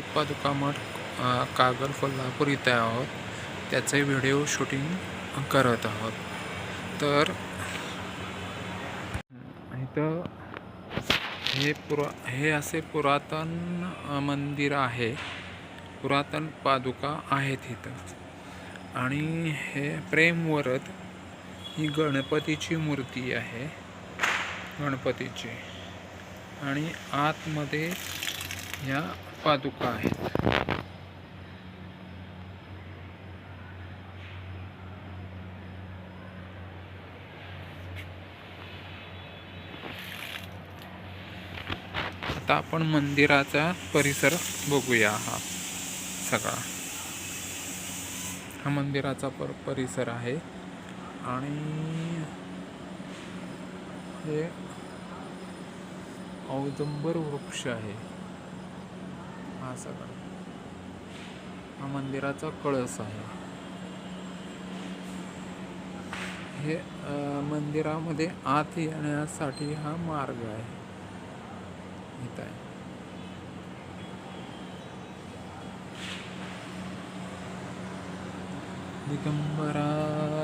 ललित पादुका मठ कागल कोल्हापूर इथे आहोत. त्याचे व्हिडिओ शूटिंग करत आहोत. तर इथं हे पुरा हे असे पुरातन मंदिर आहे. पुरातन पादुका आहेत इथं. आणि हे प्रेमवरद ही गणपतीची मूर्ती आहे. गणपतीची. आणि आतमध्ये ह्या पादुका आहेत. आता आपण मंदिराचा परिसर बघूया हा सगळा. हा मंदिराचा पर परिसर आहे. आणि हे औदंबर वृक्ष आहे. सगळं. हा मंदिराचा कळस आहे. हे मंदिरामध्ये आत येण्यासाठी हा मार्ग आहे. इथं आहे. दिगंबरा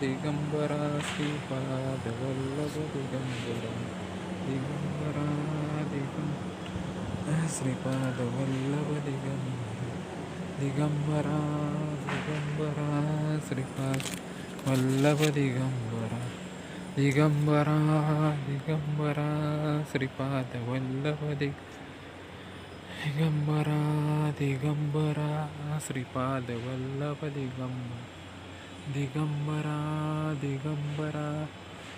दिगंबरा श्रीपाद वल्लभ दिगंबरा दिगंबरा दिगंबरा श्रीपाद वल्लभ दिगंबरा दिगंबरा दिगंबरा श्रीपाद वल्लभ दिगंबरा दिगंबरा दिगंबरा श्रीपाद वल्लभ दिग दिगंबरा दिगंबरा श्रीपाद वल्लभ दिगंबर दिगंबरा दिगंबरा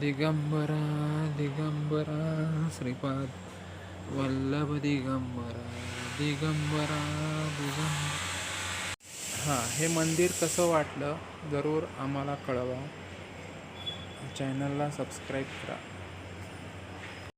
दिगंबरा दिगंबरा श्रीपाद वल्लभ दिगंबरा दिगंबरा दिगंबरा. हां हे मंदिर कसं वाटलं? जरूर आम्हाला कळवा. चॅनलला सबस्क्राईब करा.